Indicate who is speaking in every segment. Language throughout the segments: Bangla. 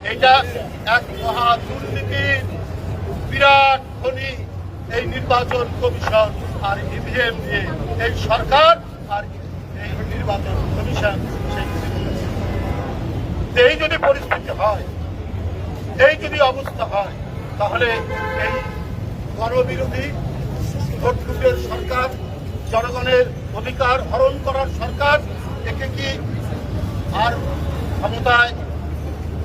Speaker 1: এটা এক মহা দুর্নীতির বিরাট খনি এই নির্বাচন কমিশন আর ইভিএম দিয়ে এই সরকার আর এই নির্বাচন কমিশন এই যদি পরিস্থিতি হয়, এই যদি অবস্থা হয়, তাহলে এই গণবিরোধী ভোট লুটের সরকার, জনগণের অধিকার হরণ করার সরকার, একে কি আর ক্ষমতায়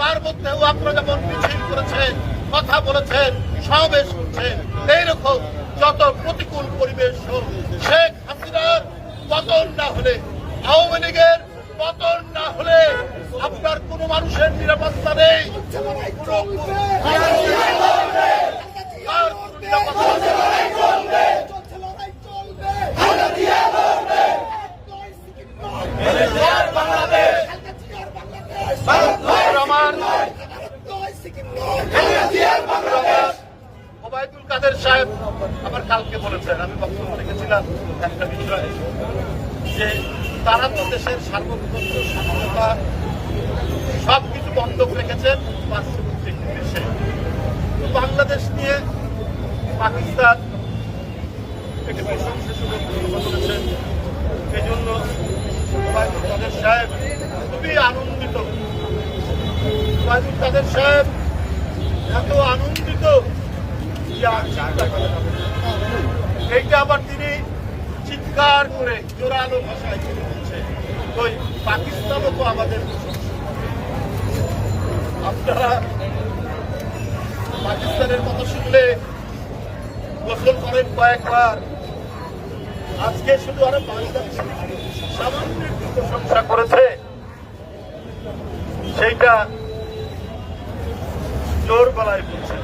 Speaker 1: তার মধ্যেও আপনারা যেমন মিছিল করেছেন, কথা বলেছেন, সমাবেশ করছেন, এইরকম যত প্রতিকূল পরিবেশ হোক, শেখ হাসিনার পতন না হলে, আওয়ামী লীগের পতন না হলে আপনার কোন মানুষের নিরাপত্তা নেই। নিরাপত্তা নেই। আমার ওবায়দুল কাদের সাহেব আমার কালকে বলেছেন, আমি বক্তব্য রেখেছিলাম একটা বিষয়ে, যে তারা তো দেশের সার্বভৌমত্ব, স্বাধীনতা সব কিছু বন্ধক রেখেছেন পার্শ্ববর্তী দেশে। বাংলাদেশ নিয়ে পাকিস্তান একটি প্রশংসাসূচক কথা বলেছেন। এই জন্য কাদের সাহেব খুবই আনন্দিত। কাদের সাহেব এত আনন্দিত এইটা আবার তিনি চিৎকার করে জোরালো ভাষায় বলছে ওই পাকিস্তানও তো আমাদের আপনারা পাকিস্তানের কথা শুনলে গোসল করেন কয়েকবার। আজকে শুধু আরও সামান্য একটু প্রশংসা করেছে। সেইটা জোর গলায় বলছে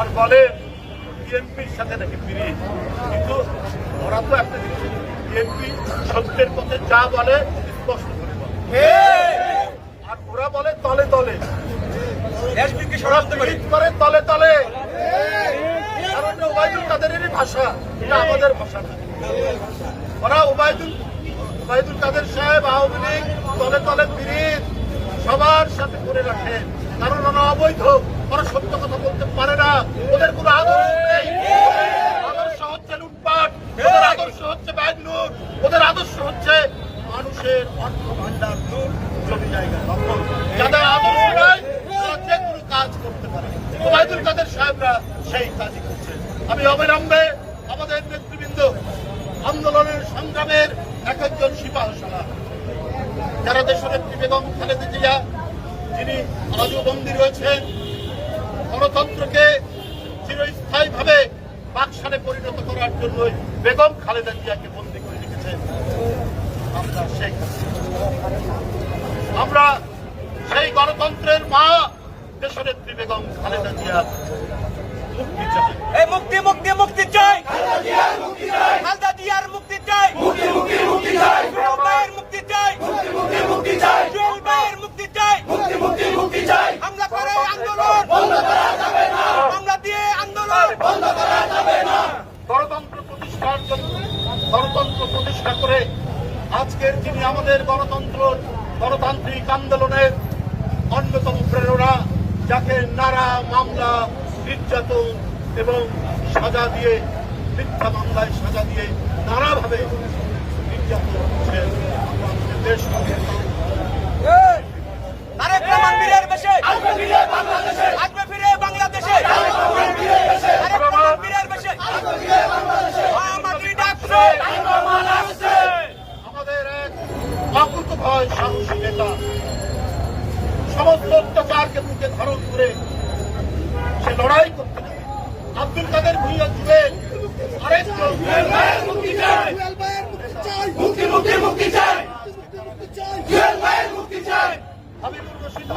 Speaker 1: আর বলে বিএনপির সাথে নাকি ফিরি কিন্তু ওরা তো একটা জিনিস বিএনপি সত্যের পথে যা বলে স্পষ্ট করে বলে। আর ওরা বলে তলে তলে।
Speaker 2: করে
Speaker 1: তলে তলে। কারণ এটা ওবায়দুল কাদেরেরই ভাষা এটা আমাদের ভাষা না। ওরা ওবায়দুল ওবায়দুল কাদের সাহেব আওয়ামী লীগ তলে তলে সবার সাথে করে রাখেন কারণ ওরা অবৈধ। ওরা সত্য কথা বলতে পারে না। ওদের কোনো আদর্শ নেই। আদর্শ হচ্ছে লুটপাট, ওদের আদর্শ হচ্ছে ব্যাগ ওদের আদর্শ হচ্ছে মানুষের অর্থ ভান্ডার লুট, জমি জায়গা যাদের আদর্শ নাই যে কোনো কাজ করতে পারে। ওবায়দুল কাদের সাহেবরা সেই কাজই করছে। আমি অবিলম্বে আমাদের নেতৃবৃন্দ আন্দোলনের সংগ্রামের এক একজন সিপাহ সালার যারা দেশনেত্রী বেগম খালেদা জিয়া, যিনি রাজবন্দী রয়েছেন গণতন্ত্রকে চিরস্থায়ীভাবে বাকশালে পরিণত করার জন্য বেগম খালেদা জিয়াকে বন্দী করে রেখেছেন আমরা সেই আমরা সেই গণতন্ত্রের মা দেশনেত্রী বেগম খালেদা জিয়া মুক্তি চাই।
Speaker 2: এই মুক্তি মুক্তি মুক্তি চাই। মুক্তি জিয়ার মুক্তি চাই জুয়েল ভাইয়ের মুক্তি চাই জুয়েল ভাইয়ের মুক্তি চাই হামলা করে আন্দোলন হামলা দিয়ে আন্দোলন
Speaker 1: গণতন্ত্র প্রতিষ্ঠার জন্য, গণতন্ত্র প্রতিষ্ঠা করে আজকের যিনি আমাদের গণতন্ত্র, গণতান্ত্রিক আন্দোলনের অন্যতম প্রেরণা, যাকে নারা মামলা, নির্যাতন এবং সাজা দিয়ে, মিথ্যা মামলায় সাজা দিয়ে নানাভাবে নির্যাতন করছেন দেশ ভয় সাহসী নেতা। সমস্ত অত্যাচারকে বুকে ধারণ করে সে লড়াই করতে আব্দুল কাদের ভুইয়া জুড়ে আরেকজন হাবিবুর রশিদ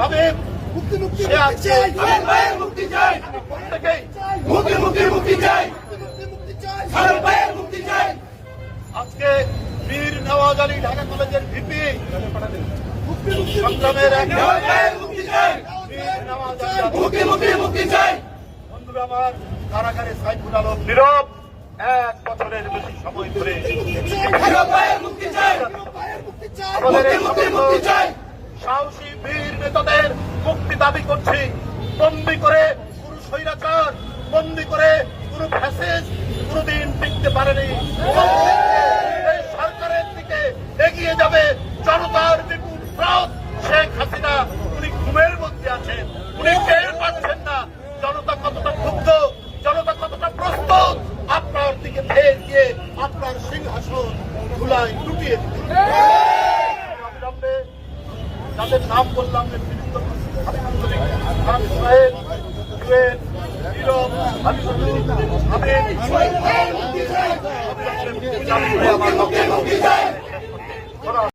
Speaker 1: এক
Speaker 2: জুয়েল ভাইয়ের মুক্তি চাই। মুক্তি মুক্তি মুক্তি চাই।
Speaker 1: বন্ধুরা আমার কারাগারে সাইফুল আলম নীরব এক বছরের বেশি সময় ধরে
Speaker 2: জুয়েল ভাইয়ের মুক্তি চাই।
Speaker 1: আমাদের এই
Speaker 2: মুক্তি,
Speaker 1: সমস্ত
Speaker 2: মুক্তি চাই।
Speaker 1: সাহসী বীর নেতাদের মুক্তি দাবি করছি। বন্দি করে কোন স্বৈরাচার বন্দি করে কোন ফ্যাসিস কোনদিন টিকতে পারেনি। नाम बोलना मैं